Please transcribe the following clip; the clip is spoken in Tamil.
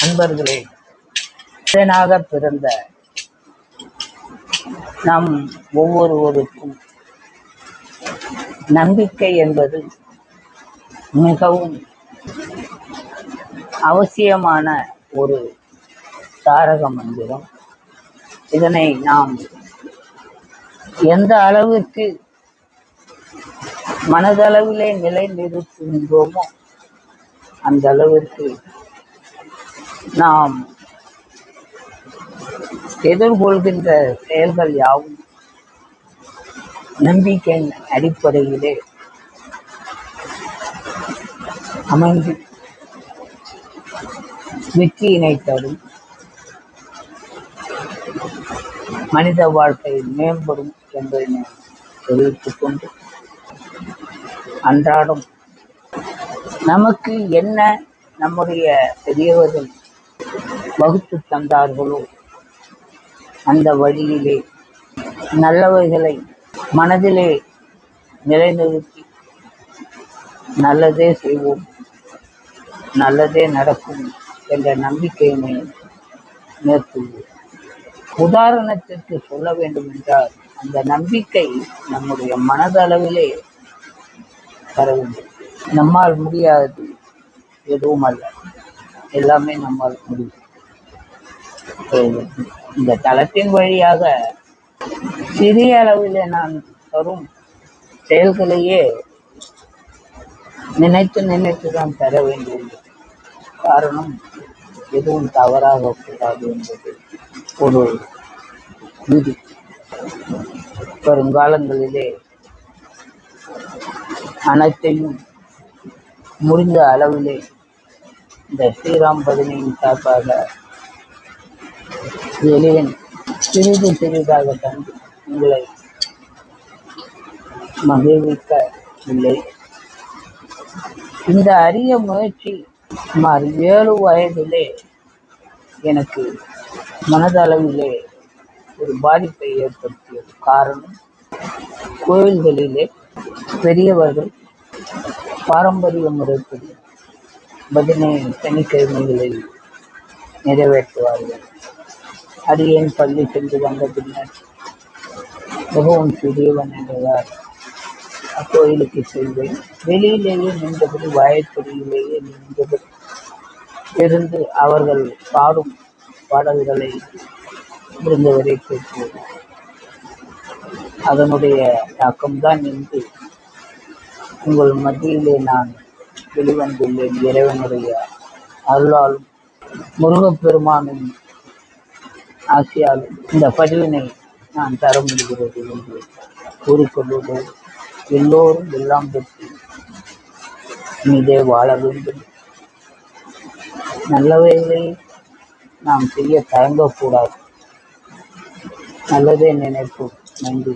நண்பர்களே மனிதனாக பிறந்த நம் ஒவ்வொருவருக்கும் நம்பிக்கை என்பது மிகவும் அவசியமான ஒரு தாரக மந்திரம். இதனை நாம் எந்த அளவிற்கு மனதளவிலே நிலை நிறுத்துகின்றோமோ அந்த அளவிற்கு நாம் எதிர்கொள்கின்ற செயல்கள் யாவும் நம்பிக்கையின் அடிப்படையிலே அமைந்து வெற்றியினை தரும். மனித வாழ்க்கை மேம்படும் என்பதனை தெரிவித்துக் கொண்டு அன்றாடம் நமக்கு என்ன நம்முடைய பெரியவர்கள் வகுத்து தந்தார்களோ? அந்த வழியிலே நல்லவைகளை மனதிலே நிலைநிறுத்தி நல்லதே செய்வோம் நல்லதே நடக்கும் என்ற நம்பிக்கையினை மேற்கொள்வோம். உதாரணத்திற்கு சொல்ல வேண்டும் என்றால் அந்த நம்பிக்கை நம்முடைய மனதளவிலே வர வேண்டும். நம்மால் முடியாது எதுவும் அல்ல எல்லாமே நம்மால் முடியும். அஹ் இந்த தளத்தின் வழியாக சிறிய அளவிலே நான் தரும் செயல்களையே நினைத்து நினைத்து தான் தர வேண்டும். காரணம் எதுவும் தவறாக கூடாது என்பது ஒரு விதி. வருங்காலங்களிலே அனைத்தையும் முடிந்த அளவிலே இந்த ஸ்ரீராம் பதினியின் சார்பாக எளியன் சிறிது சிறிதாகத்தான் தந்து உங்களை மகிழ்விக்கவில்லை இந்த அரிய முயற்சி சுமார் ஏழு வயதிலே எனக்கு மனதளவிலே ஒரு பாதிப்பை ஏற்படுத்தியது காரணம் கோயில்களிலே பெரியவர்கள் பாரம்பரிய முறைப்படி பதினை சனிக்கிழமைகளில் நிறைவேற்றுவார்கள். அடியேன் பள்ளி சென்று வந்த பின்னர் மிகவும் சிறியவன் என்றதால் அக்கோயிலுக்கு செல்வேன். வெளியிலேயே நின்றபடி வயற்படியிலேயே நின்றபடி இருந்து அவர்கள் பாடும் பாடல்களை இருந்தவரை கேட்போம் அதனுடைய தாக்கம்தான் இன்று உங்கள் மத்தியிலே நான் வெளிவந்துள்ளேன். இறைவனுடைய அருளால் முருகப்பெருமானின் ஆசையால் இந்த பதிவினை நான் தர முடிகிறது என்று கூறிக்கொள்வதோடு எல்லோரும் எல்லாம் பெற்று இனிதே வாழ வேண்டும். நல்லவைகளை நாம் செய்ய தயங்கக்கூடாது. நல்லதே நினைப்போம். நன்றி.